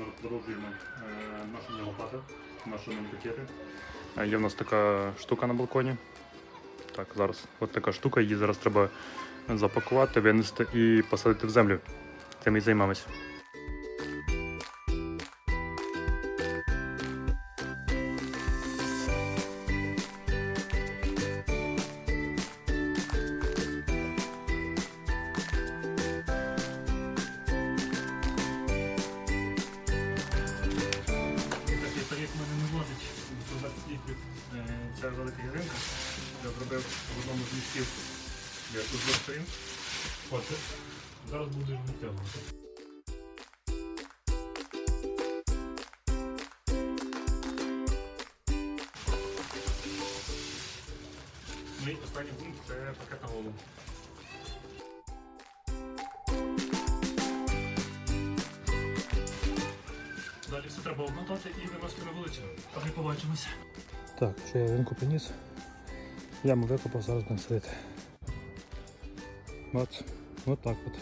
ми продовжуємо е, нашу лопати, наші манкетери. Є в нас така штука на балконі. Так, зараз от така штука, її зараз треба запакувати, винести і посадити в землю. Цим і займаємось. Не влазить до 20 літрів. Е, велика яринка. Я зробив в одному з містів. Я тут. Оце. Зараз його витягувати. Ну останній пункт це пакет на голову. Далі треба обмотати і виносити на вулицю. А побачимося. Так, що я ринку приніс. Яму викопав, зараз будемо сидити. От, от так от.